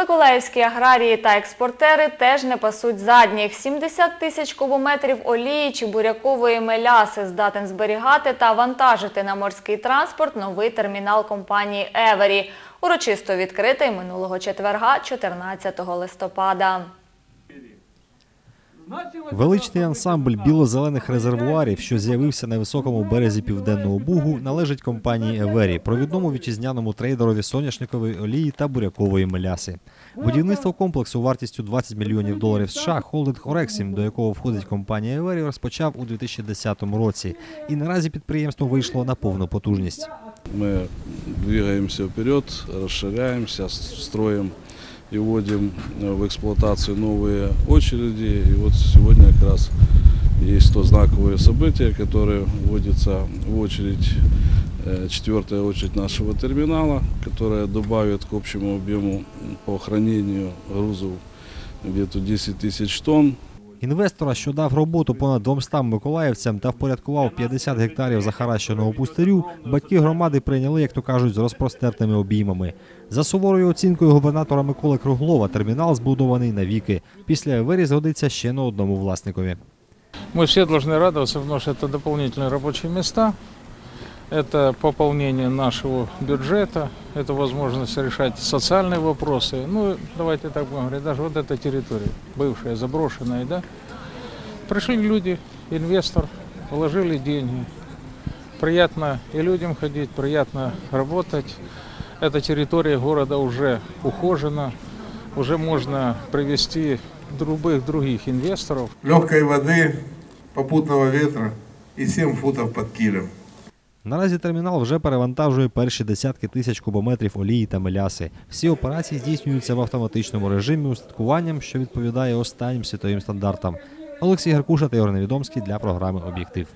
Миколаївські аграрії та експортери теж не пасуть задніх. 70 тисяч кубометрів олії чи бурякової меляси здатен зберігати та вантажити на морський транспорт новий термінал компанії «Евері», урочисто відкритий минулого четверга, 14 листопада. Величний ансамбль біло-зелених резервуарів, що з'явився на високому березі південного бугу, належить компанії Евері, провідному вітчизняному трейдерові соняшникової олії та бурякової меляси. Будівництво комплексу вартістю 20 мільйонів доларів США холдинг Орексім, до якого входить компанія Евері, розпочав у 2010 році. І наразі підприємство вийшло на повну потужність. Мы двигаемся вперед, расширяемся, с- строим и вводим э, в эксплуатацию новые очереди. И вот сегодня как раз есть то знаковое событие, которое вводится в очередь, э, четвертая очередь нашего терминала, которая добавит к общему объему по хранению грузов где-то 10 тысяч тонн. Інвестора, що дав роботу понад 200 миколаївцям та впорядкував 50 гектарів захаращеного пустирю, батьки громади прийняли, як то кажуть, з розпростертими обіймами. За суворою оцінкою губернатора Миколи Круглова, термінал збудований навіки. Після Евері згодиться ще на одному власникові. Мы все должны радоваться, потому что это дополнительные рабочие места, это пополнение нашего бюджета, Это возможность решать социальные вопросы. Ну, давайте так будем говорить, даже вот эта территория, бывшая заброшенная, да, пришли люди, инвестор, вложили деньги. Приятно и людям ходить, приятно работать. Эта территория города уже ухожена, уже можно привести любых других инвесторов. легкой воды, попутного ветра и 7 футов под килем. Наразі термінал вже перевантажує перші десятки тисяч кубометрів олії та меляси. Всі операції здійснюються в автоматичному режимі устаткуванням, що відповідає останнім світовим стандартам. Олексій Геркуша та Ігор Невідомський для програми Об'єктив.